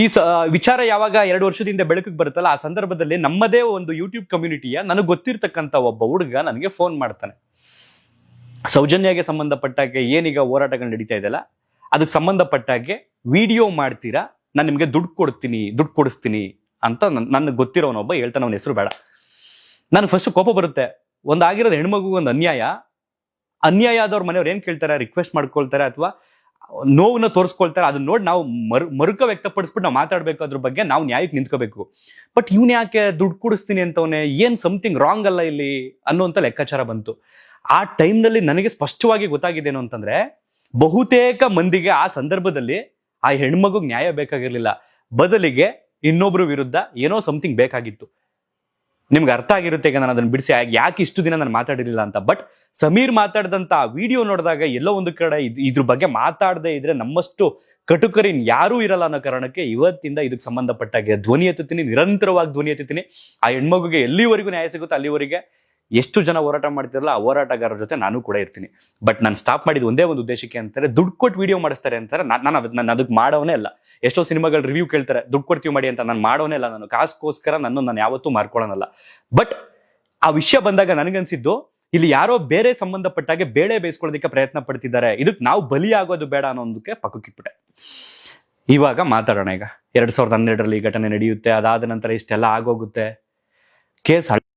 ಈ ವಿಚಾರ ಯಾವಾಗ ಎರಡು ವರ್ಷದಿಂದ ಬೆಳಕಿಗೆ ಬರುತ್ತಲ್ಲ, ಆ ಸಂದರ್ಭದಲ್ಲಿ ನಮ್ಮದೇ ಒಂದು ಯೂಟ್ಯೂಬ್ ಕಮ್ಯುನಿಟಿಯ ನನಗೆ ಗೊತ್ತಿರ್ತಕ್ಕಂಥ ಒಬ್ಬ ಹುಡುಗ ನನಗೆ ಫೋನ್ ಮಾಡ್ತಾನೆ. ಸೌಜನ್ಯಗೆ ಸಂಬಂಧಪಟ್ಟಾಗೆ ಏನೀಗ ಹೋರಾಟಗಳು ನಡೀತಾ ಇದೆಯಲ್ಲ, ಅದಕ್ಕೆ ಸಂಬಂಧಪಟ್ಟಾಗೆ ವಿಡಿಯೋ ಮಾಡ್ತೀರಾ, ನಾನು ನಿಮಗೆ ದುಡ್ಡು ಕೊಡ್ತೀನಿ, ದುಡ್ಡು ಕೊಡಿಸ್ತೀನಿ ಅಂತ ನನಗೆ ಗೊತ್ತಿರೋನೊಬ್ಬ ಹೇಳ್ತಾನೆ ಅವನ ಹೆಸರು ಬೇಡ. ನನಗೆ ಫಸ್ಟ್ ಕೋಪ ಬರುತ್ತೆ, ಒಂದು ಆಗಿರೋದು ಹೆಣ್ಮಗು ಒಂದು ಅನ್ಯಾಯ. ಅನ್ಯಾಯ ಆದವ್ರ ಮನೆಯವ್ರು ಏನು ಕೇಳ್ತಾರೆ ರಿಕ್ವೆಸ್ಟ್ ಮಾಡ್ಕೊಳ್ತಾರೆ, ಅಥವಾ ನೋವನ್ನ ತೋರಿಸ್ಕೊಳ್ತಾರೆ. ಅದನ್ನ ನೋಡಿ ನಾವು ಮರು, ಮರುಕ ವ್ಯಕ್ತಪಡಿಸ್ಬಿಟ್ಟು ನಾವು ಮಾತಾಡ್ಬೇಕು ಅದ್ರ ಬಗ್ಗೆ ನಾವು ನ್ಯಾಯಕ್ಕೆ ನಿಂತ್ಕೋಬೇಕು. ಬಟ್ ಇವ್ನು ಯಾಕೆ ದುಡ್ಡು ಕೊಡಿಸ್ತೀನಿ ಅಂತವನೇ? ಏನ್ ಸಮಥಿಂಗ್ ರಾಂಗ್ ಅಲ್ಲ ಇಲ್ಲಿ ಅನ್ನುವಂಥ ಲೆಕ್ಕಾಚಾರ ಬಂತು. ಆ ಟೈಮ್ನಲ್ಲಿ ನನಗೆ ಸ್ಪಷ್ಟವಾಗಿ ಗೊತ್ತಾಗಿದ್ದೇನು ಅಂತಂದ್ರೆ, ಬಹುತೇಕ ಮಂದಿಗೆ ಆ ಸಂದರ್ಭದಲ್ಲಿ ಆ ಹೆಣ್ಮಗು ನ್ಯಾಯ ಬೇಕಾಗಿರ್ಲಿಲ್ಲ. ಬದಲಿಗೆ ಇನ್ನೊಬ್ರು ವಿರುದ್ಧ ಏನೋ ಸಮಥಿಂಗ್ ಬೇಕಾಗಿತ್ತು. ನಿಮ್ಗೆ ಅರ್ಥ ಆಗಿರುತ್ತೆ ಈಗ ನಾನು ಅದನ್ನು ಬಿಡಿಸಿ ಯಾಕೆ ಇಷ್ಟು ದಿನ ನಾನು ಮಾತಾಡಿರಲಿಲ್ಲ ಅಂತ. ಬಟ್ ಸಮೀರ್ ಮಾತಾಡಿದಂಥ ವಿಡಿಯೋ ನೋಡಿದಾಗ ಎಲ್ಲೋ ಒಂದು ಕಡೆ ಇದ್- ಇದ್ರ ಬಗ್ಗೆ ಮಾತಾಡದೇ ಇದ್ರೆ ನಮ್ಮಷ್ಟು ಕಟುಕರಿನ್ ಯಾರೂ ಇರಲ್ಲ ಅನ್ನೋ ಕಾರಣಕ್ಕೆ ಇವತ್ತಿಂದ ಇದಕ್ಕೆ ಸಂಬಂಧಪಟ್ಟಾಗೆ ಧ್ವನಿ ಎತ್ತುತ್ತೀನಿ, ನಿರಂತರವಾಗಿ ಧ್ವನಿ ಎತ್ತುತ್ತೀನಿ. ಆ ಹೆಣ್ಮಗುಗೆ ಎಲ್ಲಿವರೆಗೂ ನ್ಯಾಯ ಸಿಗುತ್ತೋ ಅಲ್ಲಿವರೆಗೆ ಎಷ್ಟು ಜನ ಹೋರಾಟ ಮಾಡ್ತಿರಲ್ಲ ಆ ಹೋರಾಟಗಾರರ ಜೊತೆ ನಾನು ಕೂಡ ಇರ್ತೀನಿ. ಬಟ್ ನಾನು ಸ್ಟಾಪ್ ಮಾಡಿದ ಒಂದೇ ಒಂದು ಉದ್ದೇಶಕ್ಕೆ ಅಂತಾರೆ, ದುಡ್ಡು ಕೊಟ್ಟು ವಿಡಿಯೋ ಮಾಡಿಸ್ತಾರೆ ಅಂತಾರೆ. ನಾನು ನಾನು ಅದಕ್ಕೆ ಮಾಡೋನೇ ಅಲ್ಲ. ಎಷ್ಟೋ ಸಿನಿಮಾಗಳು ರಿವ್ಯೂ ಕೇಳ್ತಾರೆ, ದುಡ್ಡು ಕೊಡ್ತೀವಿ ಮಾಡಿ ಅಂತ. ನಾನು ಮಾಡೋನೇ ಇಲ್ಲ ನಾನು. ಕಾಸ್ಗೋಸ್ಕರ ನಾನು ನಾನು ಯಾವತ್ತೂ ಮಾರ್ಕೊಳ್ಳೋನಲ್ಲ ಬಟ್ ಆ ವಿಷಯ ಬಂದಾಗ ನನಗನ್ಸಿದ್ದು, ಇಲ್ಲಿ ಯಾರೋ ಬೇರೆ ಸಂಬಂಧಪಟ್ಟಾಗೆ ಬೇಳೆ ಬೇಯಿಸ್ಕೊಳ್ಳೋದಕ್ಕೆ ಪ್ರಯತ್ನ ಪಡ್ತಿದ್ದಾರೆ. ಇದಕ್ಕೆ ನಾವು ಬಲಿ ಆಗೋದು ಬೇಡ ಅನ್ನೋದಕ್ಕೆ ಪಕ್ಕಕ್ಕಿಟ್ಬಿಟ್ಟೆ ಇವಾಗ ಮಾತಾಡೋಣ ಈಗ. ಎರಡ್ ಸಾವಿರದ ಹನ್ನೆರಡರಲ್ಲಿ ಈ ಘಟನೆ ನಡೆಯುತ್ತೆ, ಅದಾದ ನಂತರ ಇಷ್ಟೆಲ್ಲ ಆಗೋಗುತ್ತೆ. ಕೇಸ್